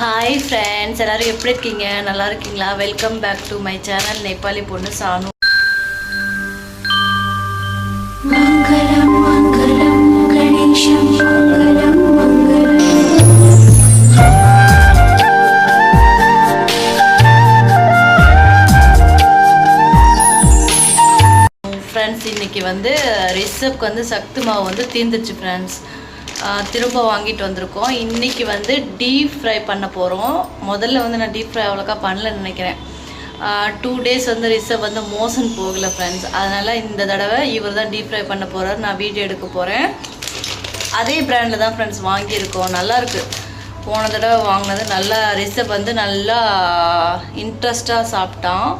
Hi friends எல்லோரும் எப்படி இருக்கீங்க? நல்லா இருக்கீங்களா? Welcome back to my channel Nepali பொண்ணு சானு ஃப்ரெண்ட்ஸ் இன்னைக்கு வந்து ரிசப்க்கு வந்து சக்தி மாவு வந்து தீந்துச்சு ஃப்ரெண்ட்ஸ் திரும்ப வாங்கிட்டு வந்திருக்கோம். இன்றைக்கி வந்து டீப் ஃப்ரை பண்ண போகிறோம் முதல்ல வந்து நான் டீப் ஃப்ரை அவ்வளோக்கா பண்ணலன்னு நினைக்கிறேன். டூ டேஸ் வந்து ரிசர்வ் வந்து மோசன் போகல ஃப்ரெண்ட்ஸ் அதனால் இந்த தடவை இவர் தான் டீப் ஃப்ரை பண்ண போகிறார் நான் வீடியோ எடுக்க போகிறேன் அதே ப்ராண்டில் தான் ஃப்ரெண்ட்ஸ் வாங்கியிருக்கோம். நல்லாயிருக்கு போன தடவை வாங்கினது நல்லா ரிசப் வந்து நல்லா இன்ட்ரெஸ்ட்டாக சாப்பிட்டான்.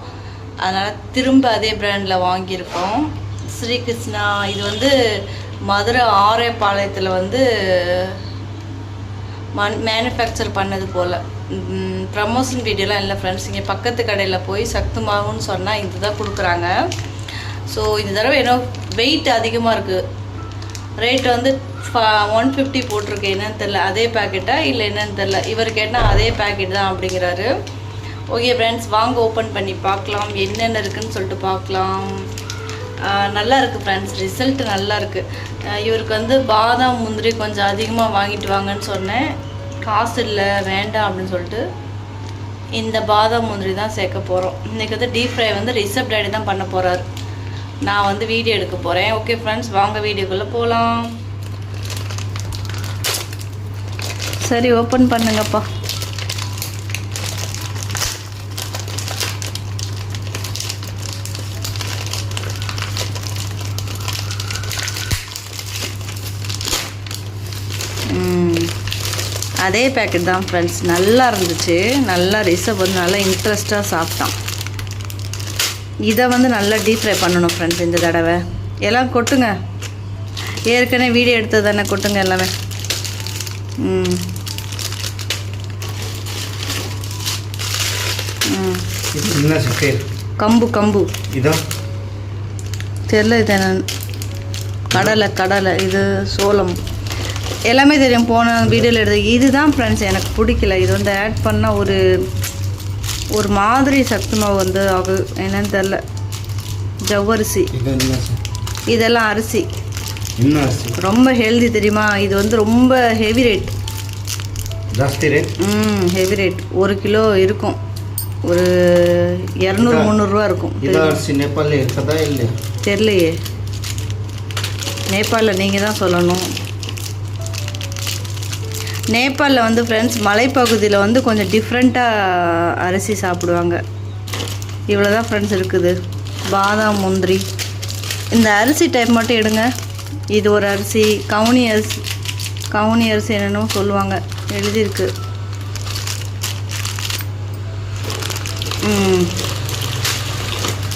அதனால் திரும்ப அதே ப்ராண்டில் வாங்கியிருக்கோம். ஸ்ரீ கிருஷ்ணா இது வந்து மதுரை ஆரேபாளையத்தில் வந்து மன் மேனுஃபேக்சர் பண்ணது போல். ப்ரமோஷன் வீடியோலாம் இல்லை ஃப்ரெண்ட்ஸ் இங்கே பக்கத்து கடையில் போய் சக்து மாவுன்னு சொன்னால் இதுதான் கொடுக்குறாங்க. ஸோ இந்த தடவை ஏன்னா வெயிட் அதிகமாக இருக்குது ரேட் வந்து ஒன் ஃபிஃப்டி போட்டிருக்கு. என்னன்னு தெரில அதே பேக்கெட்டா இல்லை என்னன்னு தெரில இவர் கேட்டால் அதே பேக்கெட் தான் அப்படிங்கிறாரு. ஓகே ஃப்ரெண்ட்ஸ் வாங்க ஓப்பன் பண்ணி பார்க்கலாம். என்னென்ன இருக்குன்னு சொல்லிட்டு பார்க்கலாம். நல்லா இருக்குது ஃப்ரெண்ட்ஸ் ரிசல்ட் நல்லா இருக்குது இவருக்கு வந்து பாதாம் முந்திரி கொஞ்சம் அதிகமாக வாங்கிட்டு வாங்கன்னு சொன்னேன். காசு இல்லை வேண்டாம் அப்படின்னு சொல்லிட்டு இந்த பாதாம் முந்திரி தான் சேர்க்க போகிறோம் இன்றைக்கி வந்து டீப் ஃப்ரை வந்து ரிசப் டேடி தான் பண்ண போகிறாரு நான் வந்து வீடியோ எடுக்க போகிறேன் ஓகே ஃப்ரெண்ட்ஸ் வாங்க வீடியோக்குள்ளே போகலாம் சரி ஓப்பன் பண்ணுங்கப்பா. அதே பேக்கெட் தான் ஃப்ரெண்ட்ஸ் நல்லா இருந்துச்சு. நல்லா ரிசர்வ் வந்து நல்லா இன்ட்ரெஸ்டாக சாப்பிட்டான். இதை வந்து நல்லா டீப் ஃப்ரை பண்ணணும் ஃப்ரெண்ட்ஸ் இந்த தடவை. எல்லாம் கொட்டுங்க. ஏற்கனவே வீடியோ எடுத்தது தானே கொட்டுங்க எல்லாமே. ம். கம்பு கம்பு. இதான் தெரில இது கடலை கடலை. இது சோளம். எல்லாமே தெரியும். போன வீடியோவில் எடுத்து இதுதான் ஃப்ரெண்ட்ஸ் எனக்கு பிடிக்கல. இது வந்து ஆட் பண்ணால் ஒரு ஒரு மாதிரி சத்து வந்து ஆகுது என்னன்னு தெரில ஜவ்வரிசி. இதெல்லாம் அரிசி. ரொம்ப ஹெல்தி தெரியுமா? இது வந்து ரொம்ப ஹெவி ரேட் ம் ஹெவி ரேட் ஒரு கிலோ இருக்கும். ஒரு இரநூறு முந்நூறுரூவா இருக்கும். அரிசி நேபாளில் இருக்கதா இல்லையா? தெரியலையே. நேபாளில் நீங்கள் தான் சொல்லணும். நேபாளில் வந்து ஃப்ரெண்ட்ஸ் மலைப்பகுதியில் வந்து கொஞ்சம் டிஃப்ரெண்ட்டாக அரிசி சாப்பிடுவாங்க. இவ்வளோ தான் ஃப்ரெண்ட்ஸ் இருக்குது. பாதாம் முந்திரி. இந்த அரிசி டைப் மட்டும் எடுங்க. இது ஒரு அரிசி. கவுனி அரிசி கவுனி அரிசி என்னென்னு சொல்லுவாங்க. எழுதியிருக்கு.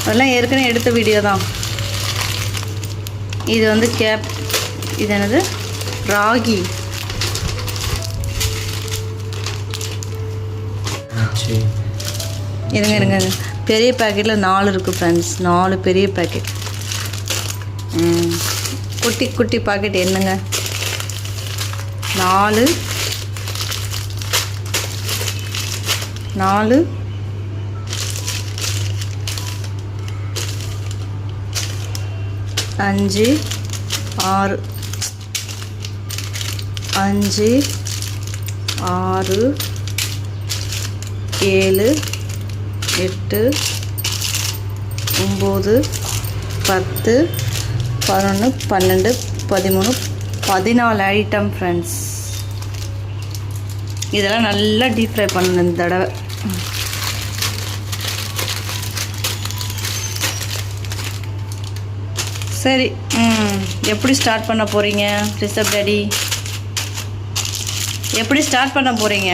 அதெல்லாம் ஏற்கனவே எடுத்த வீடியோ தான். இது வந்து கேப் இது என்னது? ராகி. சரி இருங்க இருங்க. பெரிய பேக்கெட்டில் நாலு இருக்குது ஃப்ரெண்ட்ஸ் நாலு பெரிய பேக்கெட் குட்டி குட்டி பாக்கெட் என்னங்க? நாலு. நாலு. அஞ்சு. ஆறு. அஞ்சு. ஆறு. ஏழு எட்டு ஒம்பது பத்து பதினொன்று பன்னெண்டு பதிமூணு பதினாலு ஐட்டம் ஃப்ரெண்ட்ஸ் இதெல்லாம் நல்லா டீப் ஃப்ரை பண்ணணும் இந்த தடவை. சரி எப்படி ஸ்டார்ட் பண்ண போகிறீங்க ரிசப் டேடி? எப்படி ஸ்டார்ட் பண்ண போகிறீங்க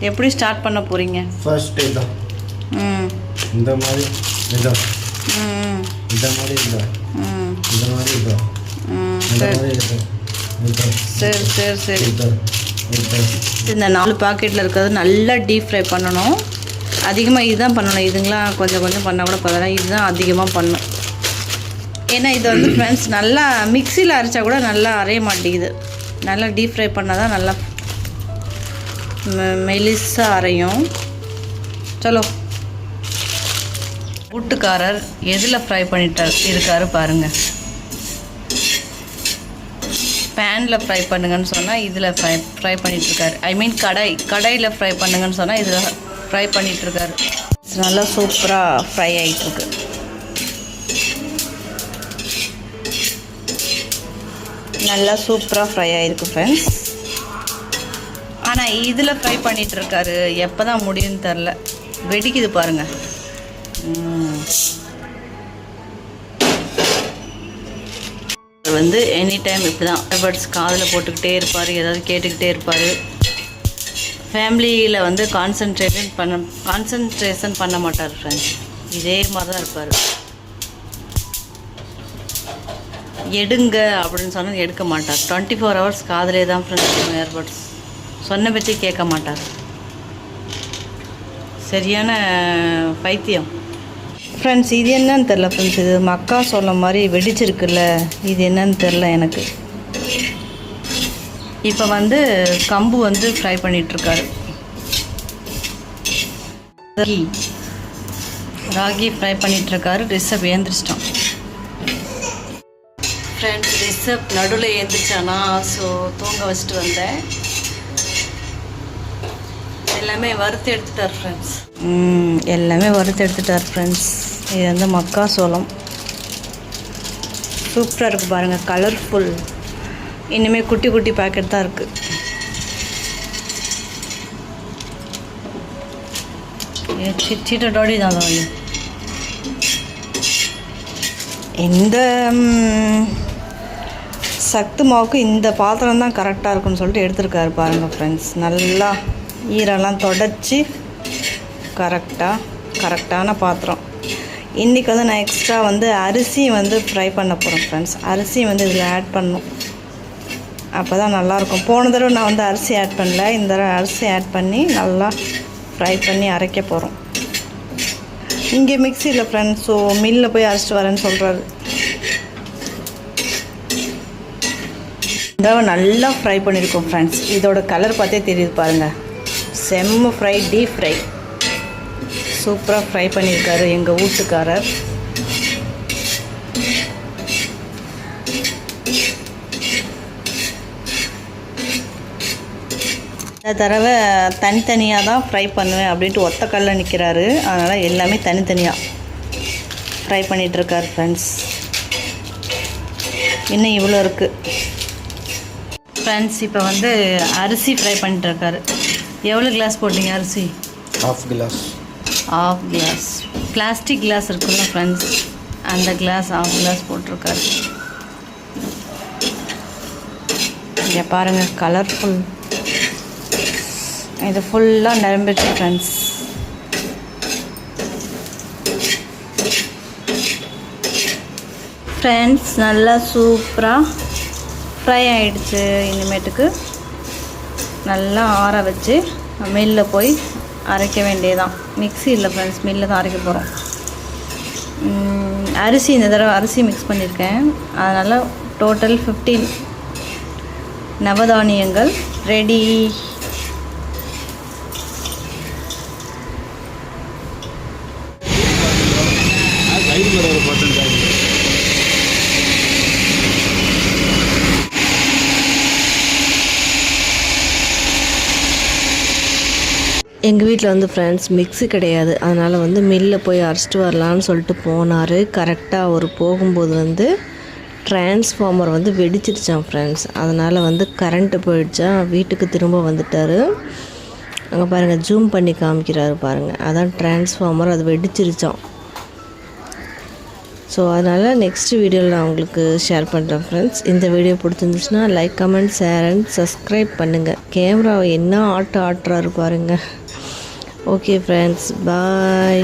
எப்படி ஸ்டார்ட் பண்ண போகிறீங்க ஃபர்ஸ்ட் இதான் ம். இந்த மாதிரி இதான் ம். இந்த மாதிரி இதான் ம். இந்த மாதிரி இதான் ம் இந்த சரி. மாதிரி இதான் சரி சரி சரி. இந்த. நாலு பாக்கெட்டில் இருக்கிறது நல்லா டீப் ஃப்ரை பண்ணணும். அதிகமாக இதுதான் பண்ணணும். இதுங்களாம் கொஞ்சம் கொஞ்சம் பண்ணால் கூட பரவாயில்ல. இதுதான் அதிகமாக பண்ணும். ஏன்னா இது வந்து ஃப்ரெண்ட்ஸ் நல்லா மிக்சியில் அரைச்சா கூட நல்லா அரைய மாட்டேங்குது. நல்லா டீப் ஃப்ரை பண்ணால் தான் நல்லா ம- மெலிசா அரையும். சலோ. வீட்டுக்காரர் எதில் ஃப்ரை பண்ணிட்டார் இருக்காரு பாருங்கள் பேனில் ஃப்ரை பண்ணுங்கன்னு சொன்னால் இதில் ஃப்ரை ஃப்ரை பண்ணிகிட்ருக்காரு ஐ மீன் கடாய் கடாயில் ஃப்ரை பண்ணுங்கன்னு சொன்னால் இதில் ஃப்ரை பண்ணிகிட்ருக்காரு நல்லா சூப்பராக ஃப்ரை ஆகிட்டுருக்கு நல்லா சூப்பராக ஃப்ரை ஆகிருக்கு ஃப்ரெண்ட்ஸ் ஆனால் இதில் ஃப்ரை பண்ணிகிட்ருக்காரு எப்போ தான் முடியும்னு தெரில வெடிக்குது பாருங்கள் வந்து எனி டைம் இப்படி தான் பட்ஸ் காதில் போட்டுக்கிட்டே இருப்பார் ஏதாவது கேட்டுக்கிட்டே இருப்பார். ஃபேமிலியில் வந்து கான்சன்ட்ரேஷன் பண்ண கான்சன்ட்ரேஷன் பண்ண மாட்டார் ஃப்ரெண்ட்ஸ் இதே மாதிரி தான் இருப்பார். எடுங்க அப்படின்னு சொன்னால் எடுக்க மாட்டார். டுவெண்ட்டி ஃபோர் ஹவர்ஸ் காதலே தான் ஃப்ரெண்ட்ஸ் ஏர்பட்ஸ் சொன்ன பற்றி கேட்க மாட்டார். சரியான பைத்தியம். ஃப்ரெண்ட்ஸ் இது என்னன்னு தெரில ஃப்ரெண்ட்ஸ் இது மக்கா சொல்ல மாதிரி வெடிச்சிருக்குல்ல இது என்னன்னு தெரில எனக்கு. இப்போ வந்து கம்பு வந்து ஃப்ரை பண்ணிகிட்ருக்காரு ராகி. ராகி ஃப்ரை பண்ணிகிட்ருக்காரு ரிசப் ஏந்திரிச்சிட்டோம் ஃப்ரெண்ட்ஸ் ரிசப் நடுவில் ஏந்திரிச்சானா ஸோ தூங்க வச்சுட்டு வந்தேன். எல்லாமே வறுத்து எடுத்துட்டார் ஃப்ரெண்ட்ஸ் எல்லாமே வறுத்து எடுத்துட்டார் ஃப்ரெண்ட்ஸ் இது வந்து மக்காசோளம் சூப்பராக இருக்குது பாருங்கள் கலர்ஃபுல் இனிமேல் குட்டி குட்டி பாக்கெட் தான் இருக்குது சிட்ட தான் அது இந்த சத்து மாவுக்கு இந்த பாத்திரம் தான் கரெக்டாக இருக்கும்னு சொல்லிட்டு எடுத்துருக்காரு பாருங்கள் ஃப்ரெண்ட்ஸ் நல்லா ஈரெல்லாம் தொடச்சி கரெக்டாக கரெக்டான பாத்திரம். இன்றைக்கி வந்து நான் எக்ஸ்ட்ரா வந்து அரிசி வந்து ஃப்ரை பண்ண போகிறேன் ஃப்ரெண்ட்ஸ் அரிசி வந்து இதில் ஆட் பண்ணும் அப்போ தான் நல்லாயிருக்கும். போன தடவை நான் வந்து அரிசி ஆட் பண்ணல. இந்த தடவை அரிசி ஆட் பண்ணி நல்லா ஃப்ரை பண்ணி அரைக்க போகிறோம் இங்கே மிக்சியில் ஃப்ரெண்ட்ஸ் ஸோ மில்லில் போய் அரைச்சிட்டு வரேன்னு சொல்கிறாரு இந்த தடவை நல்லா ஃப்ரை பண்ணியிருக்கோம் ஃப்ரெண்ட்ஸ் இதோட கலர் பார்த்தே தெரியுது பாருங்கள் செம்ம ஃப்ரை டீப் ஃப்ரை சூப்பராக ஃப்ரை பண்ணியிருக்காரு எங்கள் வீட்டுக்காரர். இந்த தடவை தனித்தனியாக தான் ஃப்ரை பண்ணுவேன் அப்படின்ட்டு ஒத்த கல்லில் நிற்கிறாரு அதனால் எல்லாமே தனித்தனியாக ஃப்ரை பண்ணிகிட்ருக்கார் ஃப்ரெண்ட்ஸ் இன்னும் இவ்வளோ இருக்குது ஃப்ரெண்ட்ஸ் இப்போ வந்து அரிசி ஃப்ரை பண்ணிட்டுருக்காரு. எவ்வளோ கிளாஸ் போட்டீங்க அரிசி? Half glass half glass plastic glass இருக்குல்ல ஃப்ரெண்ட்ஸ் அந்த கிளாஸ் ஆஃப் கிளாஸ் போட்டிருக்காரு. இங்கே பாருங்கள் கலர்ஃபுல் இது ஃபுல்லாக நிரம்பிச்சு ஃப்ரெண்ட்ஸ் ஃப்ரெண்ட்ஸ் நல்லா சூப்பராக ஃப்ரை ஆயிடுச்சு இனிமேட்டுக்கு. நல்லா ஆற வச்சு மில்லில் போய் அரைக்க வேண்டியதான் மிக்ஸி இல்லை ஃப்ரெண்ட்ஸ் மில்லில் தான் அரைக்க போகிறோம் அரிசி இந்த தடவை அரிசி மிக்ஸ் பண்ணியிருக்கேன் அதனால் டோட்டல் ஃபிஃப்டீன் நவதானியங்கள் ரெடி எங்கள் வீட்டில் வந்து ஃப்ரெண்ட்ஸ் மிக்ஸி கிடையாது. அதனால் வந்து மில்லில் போய் அரைச்சிட்டு வரலான்னு சொல்லிட்டு போனார். கரெக்டாக அவர் போகும்போது வந்து டிரான்ஸ்ஃபார்மர் வந்து வெடிச்சிருச்சான் ஃப்ரெண்ட்ஸ் அதனால் வந்து கரண்ட்டு போயிடுச்சா வீட்டுக்கு திரும்ப வந்துட்டார். அங்கே பாருங்கள் ஜூம் பண்ணி காமிக்கிறாரு பாருங்கள் அதான் டிரான்ஸ்ஃபார்மர் அது வெடிச்சிருச்சான் ஸோ அதனால் நெக்ஸ்ட் வீடியோவில் நான் உங்களுக்கு ஷேர் பண்ணுறேன் ஃப்ரெண்ட்ஸ் இந்த வீடியோ பிடிச்சிருந்துச்சுன்னா like comment share and subscribe பண்ணுங்கள் கேமராவை என்ன ஆட்டு ஆட்டுறாரு பாருங்கள் ஓகே ஃப்ரெண்ட்ஸ் பாய்